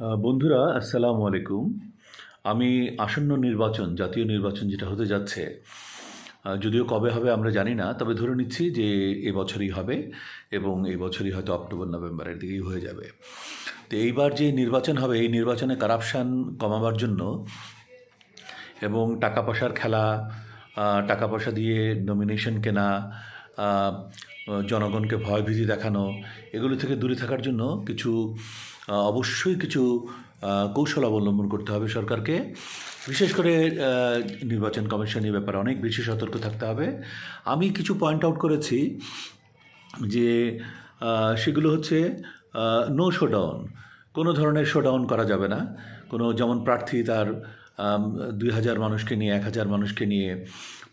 বন্ধুরা, আসসালামু আলাইকুম। আমি আসন্ন নির্বাচন, জাতীয় নির্বাচন যেটা হতে যাচ্ছে যদিও কবে হবে আমরা জানি না, তবে ধরে নিচ্ছি যে এবছরই হবে এবং এই বছরই হয়তো অক্টোবর, নভেম্বরের দিকেই হয়ে যাবে। তো এইবার যে নির্বাচন হবে, এই নির্বাচনে কারাপশান কমাবার জন্য এবং টাকা পয়সার খেলা টাকা পয়সা দিয়ে নমিনেশন কেনা জনগণকে ভয়ভীতি দেখানো, এগুলো থেকে দূরে থাকার জন্য কিছু অবশ্যই কিছু কৌশল অবলম্বন করতে হবে সরকারকে। বিশেষ করে নির্বাচন কমিশনের ব্যাপারে অনেক বেশি সতর্ক থাকতে হবে। আমি কিছু পয়েন্ট আউট করেছি যে সেগুলো হচ্ছে নো শোডাউন কোনো ধরনের শোডাউন করা যাবে না। কোনো যেমন প্রার্থী তার দুই হাজার মানুষকে নিয়ে, এক হাজার মানুষকে নিয়ে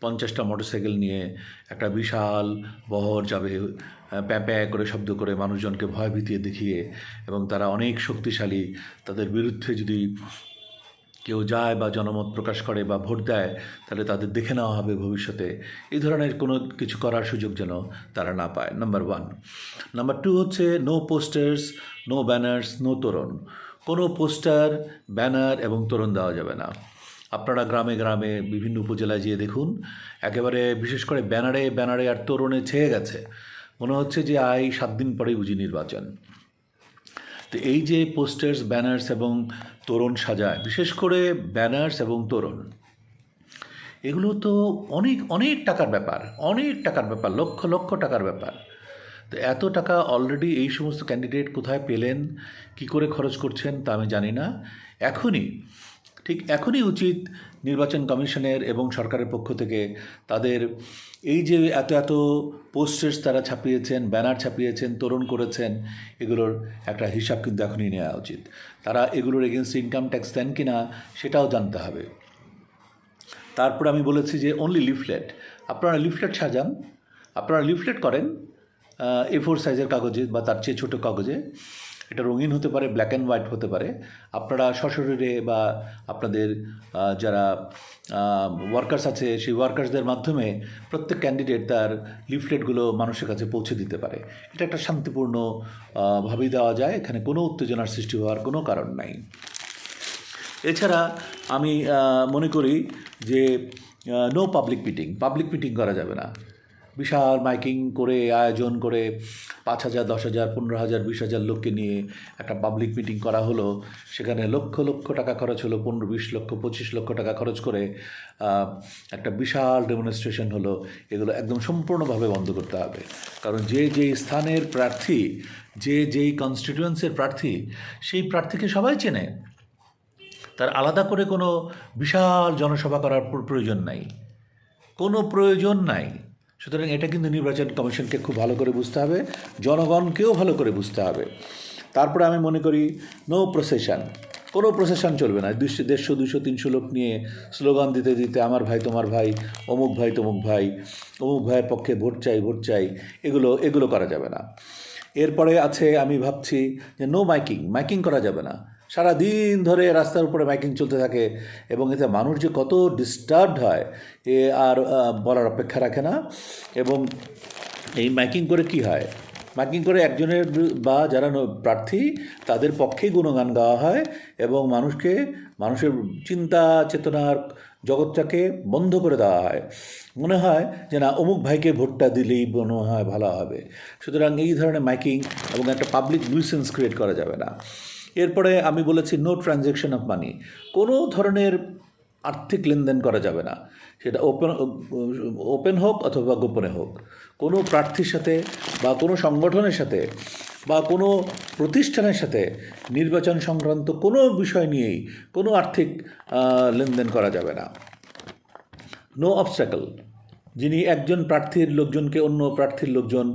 পঞ্চাশটা মোটরসাইকেল নিয়ে একটা বিশাল বহর যাবে প্যাঁ প্যাঁ করে শব্দ করে মানুষজনকে ভয় ভীতিয়ে দেখিয়ে এবং তারা অনেক শক্তিশালী, তাদের বিরুদ্ধে যদি কেউ যায় বা জনমত প্রকাশ করে বা ভোট দেয়, তাহলে তাদের দেখে নেওয়া হবে ভবিষ্যতে। এই ধরনের কোনো কিছু করার সুযোগ যেন তারা না পায়। নাম্বার ওয়ান নাম্বার টু হচ্ছে no posters no banners no তোরণ। কোনো পোস্টার ব্যানার এবং তোরণ দেওয়া যাবে না। আপনারা গ্রামে গ্রামে বিভিন্ন উপজেলায় যেয়ে দেখুন। একেবারে বিশেষ করে ব্যানারে ব্যানারে আর তোরণে ছেয়ে গেছে। মনে হচ্ছে যে আই সাত দিন পরেই বুঝি নির্বাচন। তো এই যে পোস্টার্স ব্যানার্স এবং তোরণ সাজায়, বিশেষ করে ব্যানার্স এবং তোরণ, এগুলো তো অনেক অনেক টাকার ব্যাপার, অনেক টাকার ব্যাপার, লক্ষ লক্ষ টাকার ব্যাপার। তো এত টাকা অলরেডি এই সমস্ত ক্যান্ডিডেট কোথায় পেলেন, কি করে খরচ করছেন তা আমি জানি না। এখনই ঠিক এখনই উচিত নির্বাচন কমিশনের এবং সরকারের পক্ষ থেকে তাদের এই যে এত এত পোস্টার্স তারা ছাপিয়েছেন, ব্যানার ছাপিয়েছেন, তোরণ করেছেন, এগুলোর একটা হিসাব কিন্তু এখনই নেওয়া উচিত। তারা এগুলোর এগেনস্ট ইনকাম ট্যাক্স দেন কি না সেটাও জানতে হবে। তারপর আমি বলেছি যে অনলি লিফলেট আপনারা লিফলেট সাজান। আপনারা লিফলেট করেন এ ফোর সাইজের কাগজে বা তার চেয়ে ছোটো কাগজে। এটা রঙিন হতে পারে ব্ল্যাক অ্যান্ড হোয়াইট হতে পারে। আপনারা সশরীরে বা আপনাদের যারা ওয়ার্কার্স আছে, সেই ওয়ার্কার্সদের মাধ্যমে প্রত্যেক ক্যান্ডিডেট তার লিফলেটগুলো মানুষের কাছে পৌঁছে দিতে পারে। এটা একটা শান্তিপূর্ণ ভাবেই দেওয়া যায়। এখানে কোনো উত্তেজনার সৃষ্টি হওয়ার কোনো কারণ নাই। এছাড়া আমি মনে করি যে no public meeting public meeting করা যাবে না। বিশাল মাইকিং করে, আয়োজন করে পাঁচ হাজার, দশ হাজার, পনেরো হাজার, বিশ হাজার লোককে নিয়ে একটা পাবলিক মিটিং করা হলো। সেখানে লক্ষ লক্ষ টাকা খরচ হলো, পনেরো, বিশ লক্ষ, পঁচিশ লক্ষ টাকা খরচ করে একটা বিশাল ডেমনস্ট্রেশন হলো। এগুলো একদম সম্পূর্ণভাবে বন্ধ করতে হবে। কারণ যে যেই স্থানের প্রার্থী, যে, যেই কনস্টিটিউয়েন্সের প্রার্থী, সেই প্রার্থীকে সবাই চেনে। তার আলাদা করে কোনো বিশাল জনসভা করার প্রয়োজন নাই। কোনো প্রয়োজন নাই। সুতরাং এটা কিন্তু নির্বাচন কমিশনকে খুব ভালো করে বুঝতে হবে, জনগণকেও ভালো করে বুঝতে হবে। তারপরে আমি মনে করি নো প্রসেশন কোনো প্রসেশন চলবে না। দুশো দেড়শো দুশো তিনশো লোক নিয়ে স্লোগান দিতে দিতে আমার ভাই, তোমার ভাই, অমুক ভাই, তমুক ভাই, অমুক ভাইয়ের পক্ষে ভোট চাই ভোট চাই, এগুলো এগুলো করা যাবে না। এরপরে আছে, আমি ভাবছি যে নো মাইকিং মাইকিং করা যাবে না। সারা দিন ধরে রাস্তার উপরে মাইকিং চলতে থাকে এবং এতে মানুষ যে কত ডিস্টার্বড হয়, এ আর বলার অপেক্ষা রাখে না। এবং এই মাইকিং করে কি হয়? মাইকিং করে একজনের বা যারা প্রার্থী, তাদের পক্ষেই গুণগান গাওয়া হয় এবং মানুষকে, মানুষের চিন্তা, চেতনার জগৎটাকে বন্ধ করে দেওয়া হয়। মনে হয় যে না, অমুক ভাইকে ভোটটা দিলেই মনে হয় ভালো হবে। সুতরাং এই ধরনের মাইকিং এবং একটা পাবলিক নিউসেন্স ক্রিয়েট করা যাবে না। এরপরে আমি বলেছি নো ট্রানজ্যাকশন অফ মানি কোনো ধরনের আর্থিক লেনদেন করা যাবে না। সেটা ওপেন ওপেন হোক অথবা গোপনে হোক। কোনো প্রার্থীর সাথে বা কোনো সংগঠনের সাথে বা কোনো প্রতিষ্ঠানের সাথে নির্বাচন সংক্রান্ত কোনো বিষয় নিয়েই কোনো আর্থিক লেনদেন করা যাবে না। নো অবস্ট্যাকল যিনি একজন প্রার্থীর লোকজনকে অন্য প্রার্থীর লোকজন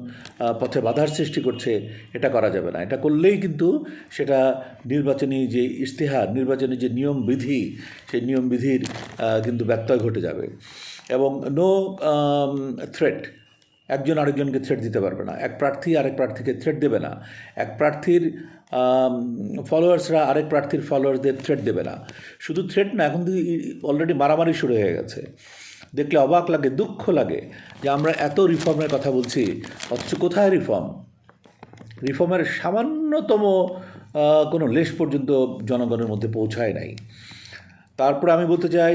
পথে বাধার সৃষ্টি করছে, এটা করা যাবে না। এটা করলেই কিন্তু সেটা নির্বাচনী যে ইশতেহার, নির্বাচনী যে নিয়ম বিধি সেই নিয়ম বিধির কিন্তু ব্যত্যয় ঘটে যাবে। এবং নো থ্রেট একজন আরেকজনকে থ্রেট দিতে পারবে না। এক প্রার্থী আরেক প্রার্থীকে থ্রেট দেবে না। এক প্রার্থীর ফলোয়ার্সরা আরেক প্রার্থীর ফলোয়ার্সদের থ্রেট দেবে না। শুধু থ্রেট না, এখন অলরেডি মারামারি শুরু হয়ে গেছে। দেখলে অবাক লাগে, দুঃখ লাগে যে আমরা এত রিফর্মের কথা বলছি। অথচ কোথায় রিফর্ম? রিফর্মের সামান্যতম কোনো লেশ পর্যন্ত জনগণের মধ্যে পৌঁছায় নাই। তারপরে আমি বলতে চাই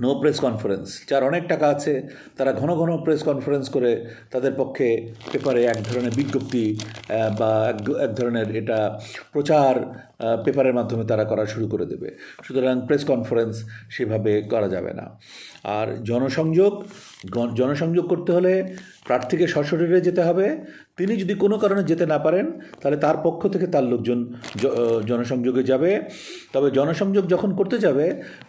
নো প্রেস কনফারেন্স যার অনেক টাকা আছে, তারা ঘন ঘন প্রেস কনফারেন্স করে তাদের পক্ষে পেপারে এক ধরনের বিজ্ঞপ্তি বা এক- ধরনের এটা প্রচার পেপারের মাধ্যমে তারা করা শুরু করে দেবে। সুতরাং প্রেস কনফারেন্স সেভাবে করা যাবে না। আর জনসংযোগ জনসংযোগ করতে হলে প্রার্থীকে সশরীরে যেতে হবে। তিনি যদি কোনো কারণে যেতে না পারেন, তাহলে তার পক্ষ থেকে তার লোকজন জনসংযোগে যাবে। তবে জনসংযোগ যখন করতে যাবে,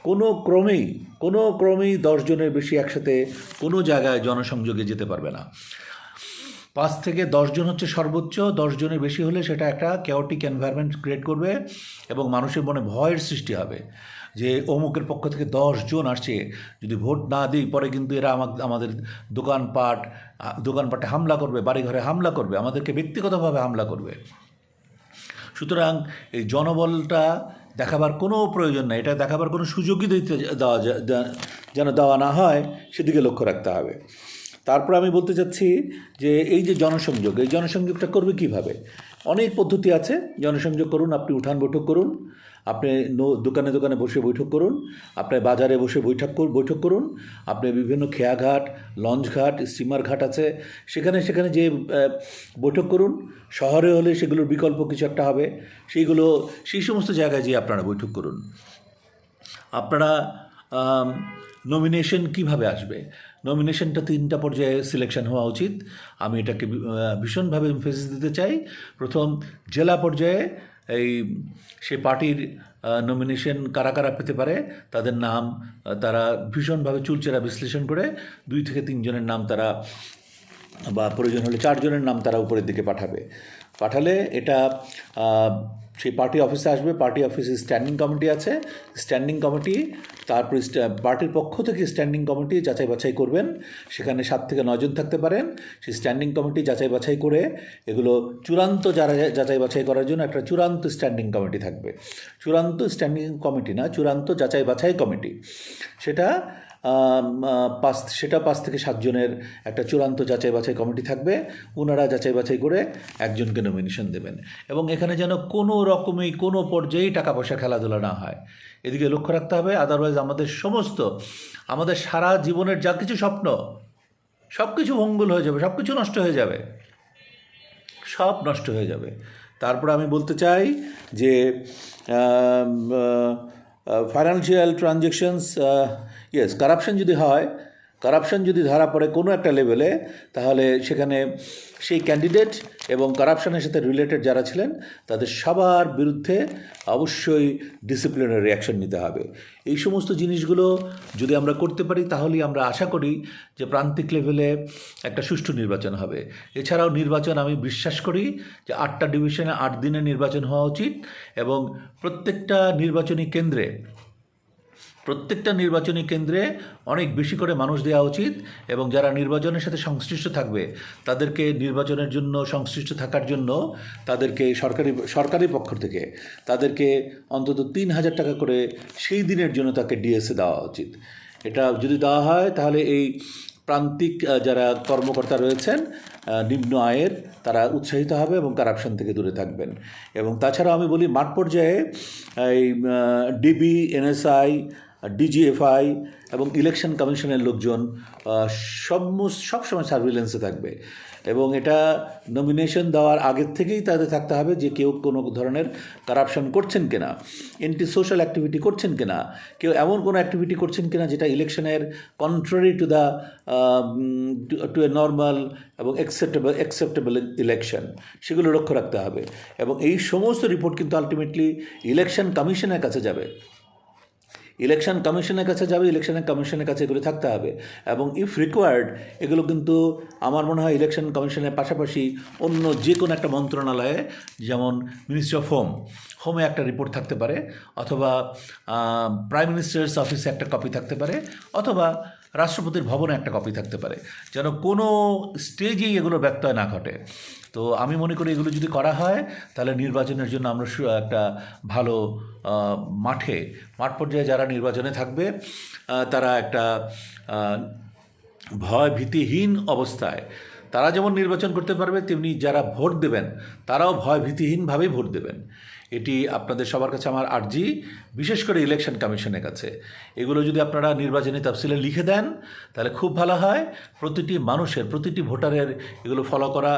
কোনো ক্রমেই কোনো ক্রমেই দশজনের বেশি একসাথে কোনো জায়গায় জনসংযোগে যেতে পারবে না। পাঁচ থেকে দশজন হচ্ছে সর্বোচ্চ দশজনের বেশি হলে সেটা একটা কেওটিক এনভায়রনমেন্ট ক্রিয়েট করবে এবং মানুষের মনে ভয়ের সৃষ্টি হবে। যে অমুকের পক্ষ থেকে দশজন আসছে, যদি ভোট না দিই, পরে কিন্তু এরা আমাদের দোকানপাট দোকানপাটে হামলা করবে, বাড়িঘরে হামলা করবে, আমাদেরকে ব্যক্তিগতভাবে হামলা করবে। সুতরাং এই জনবলটা দেখাবার কোনো প্রয়োজন নেই, এটা দেখাবার কোনো সুযোগই দিতে দেওয়া যেন দেওয়া না হয়, সেদিকে লক্ষ্য রাখতে হবে। তারপর আমি বলতে চাচ্ছি যে এই যে জনসংযোগ, এই জনসংযোগটা করবে কীভাবে? অনেক পদ্ধতি আছে। জনসংযোগ করুন, আপনি উঠান বৈঠক করুন, আপনি দোকানে দোকানে বসে বৈঠক করুন, আপনি বাজারে বসে বৈঠক বৈঠক করুন, আপনি বিভিন্ন খেয়াঘাট লঞ্চ ঘাট স্টিমার ঘাট আছে, সেখানে সেখানে যে বৈঠক করুন, শহরে হলে সেগুলোর বিকল্প কিছু একটা হবে, সেইগুলো, সেই সমস্ত জায়গায় যেয়ে আপনারা বৈঠক করুন। আপনারা নমিনেশন কীভাবে আসবে? নমিনেশনটা তিনটা পর্যায়ে সিলেকশন হওয়া উচিত। আমি এটাকে ভীষণভাবে এমফেসিস দিতে চাই। প্রথম, জেলা পর্যায়ে এই সে পার্টির নমিনেশন কারা কারা পেতে পারে, তাদের নাম তারা ভীষণভাবে চুলচেরা বিশ্লেষণ করে দুই থেকে তিনজনের নাম তারা, বা প্রয়োজন হলে চারজনের নাম তারা উপরের দিকে পাঠাবে। পাঠালে এটা সেই পার্টি অফিসে আসবে, পার্টি অফিসে স্ট্যান্ডিং কমিটি আছে। স্ট্যান্ডিং কমিটি তারপরে পার্টির পক্ষ থেকে স্ট্যান্ডিং কমিটি যাচাই বাছাই করবেন। সেখানে সাত থেকে নয়জন থাকতে পারেন। সেই স্ট্যান্ডিং কমিটি যাচাই বাছাই করে এগুলো চূড়ান্ত যারা যাচাই বাছাই করার জন্য একটা চূড়ান্ত স্ট্যান্ডিং কমিটি থাকবে। চূড়ান্ত স্ট্যান্ডিং কমিটি না, চূড়ান্ত যাচাই বাছাই কমিটি। সেটা পাঁচ সেটা পাঁচ থেকে সাতজনের একটা চূড়ান্ত যাচাই বাছাই কমিটি থাকবে। ওনারা যাচাই বাছাই করে একজনকে নমিনেশন দেবেন। এবং এখানে যেন কোনো রকমই কোনো পর্যায়েই টাকা পয়সা খেলাধুলা না হয়। এদিকে লক্ষ্য রাখতে হবে আদারওয়াইজ আমাদের সমস্ত, আমাদের সারা জীবনের যা কিছু স্বপ্ন সব কিছু মঙ্গল হয়ে যাবে সব কিছু নষ্ট হয়ে যাবে। সব নষ্ট হয়ে যাবে। তারপর আমি বলতে চাই যে ফাইন্যান্সিয়াল ট্রানজ্যাকশনস ইয়েস কারাপশন যদি হয় কারাপশন যদি ধরা পড়ে কোনো একটা লেভেলে তাহলে সেখানে সেই ক্যান্ডিডেট এবং কারাপশনের সাথে রিলেটেড যারা ছিলেন, তাদের সবার বিরুদ্ধে অবশ্যই ডিসিপ্লিনের অ্যাকশন নিতে হবে। এই সমস্ত জিনিসগুলো যদি আমরা করতে পারি, তাহলেই আমরা আশা করি যে প্রান্তিক লেভেলে একটা সুষ্ঠু নির্বাচন হবে। এছাড়াও নির্বাচন আমি বিশ্বাস করি যে আটটা ডিভিশনে আট দিনে নির্বাচন হওয়া উচিত এবং প্রত্যেকটা নির্বাচনী কেন্দ্রে প্রত্যেকটা নির্বাচনী কেন্দ্রে অনেক বেশি করে মানুষ দেওয়া উচিত এবং যারা নির্বাচনের সাথে সংশ্লিষ্ট থাকবে, তাদেরকে নির্বাচনের জন্য সংশ্লিষ্ট থাকার জন্য তাদেরকে সরকারি সরকারি পক্ষ থেকে তাদেরকে অন্তত তিন হাজার টাকা করে সেই দিনের জন্য তাকে ডিএসএ দেওয়া উচিত। এটা যদি দেওয়া হয়, তাহলে এই প্রান্তিক যারা কর্মকর্তা রয়েছেন নিম্ন আয়ের, তারা উৎসাহিত হবে এবং কারাপশন থেকে দূরে থাকবেন। এবং তাছাড়াও আমি বলি, মাঠ পর্যায়ে এই ডিবি এনএসআই ডিজিএফআই এবং ইলেকশন কমিশনের লোকজন সমস্ত সবসময় সার্ভিলেন্সে থাকবে। এবং এটা নমিনেশন দেওয়ার আগের থেকেই তাদের থাকতে হবে যে কেউ কোনো ধরনের কারাপশন করছেন কিনা এন্টি সোশ্যাল অ্যাক্টিভিটি করছেন কিনা, কেউ এমন কোনো অ্যাক্টিভিটি করছেন কিনা যেটা ইলেকশনের contrary to the to a normal এবং অ্যাকসেপ্টেবল অ্যাকসেপ্টেবল ইলেকশন সেগুলো লক্ষ্য রাখতে হবে। এবং এই সমস্ত রিপোর্ট কিন্তু আলটিমেটলি ইলেকশন কমিশনের কাছে যাবে। ইলেকশন কমিশনের কাছে যাবে ইলেকশনের কমিশনের কাছে এগুলো থাকতে হবে। এবং ইফ রিকোয়ার্ড এগুলো কিন্তু আমার মনে হয় ইলেকশন কমিশনের পাশাপাশি অন্য যে কোনো একটা মন্ত্রণালয়ে, যেমন মিনিস্ট্রি অফ হোম হোমে একটা রিপোর্ট থাকতে পারে, অথবা প্রাইম মিনিস্টার্স অফিসে একটা কপি থাকতে পারে, অথবা রাষ্ট্রপতির ভবনে একটা কপি থাকতে পারে। যেন কোনো স্টেজেই এগুলো ব্যত্যয় না ঘটে। তো আমি মনে করি এগুলো যদি করা হয়, তাহলে নির্বাচনের জন্য আমরা একটা ভালো মাঠে, মাঠ পর্যায়ে যারা নির্বাচনে থাকবে তারা একটা ভয় ভীতিহীন অবস্থায়। তারা যেমন নির্বাচন করতে পারবে, তেমনি যারা ভোট দেবেন, তারাও ভয় ভীতিহীনভাবেই ভোট দেবেন। এটি আপনাদের সবার কাছে আমার আর্জি, বিশেষ করে ইলেকশন কমিশনের কাছে। এগুলো যদি আপনারা নির্বাচনী তাফসিলে লিখে দেন, তাহলে খুব ভালো হয়। প্রতিটি মানুষের, প্রতিটি ভোটারের এগুলো ফলো করা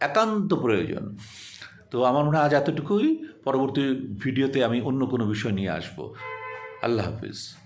একান্ত প্রয়োজন। তো আমার মনে হয় আজ এতটুকুই। পরবর্তী ভিডিওতে আমি অন্য কোনো বিষয় নিয়ে আসব। আল্লাহ হাফিজ।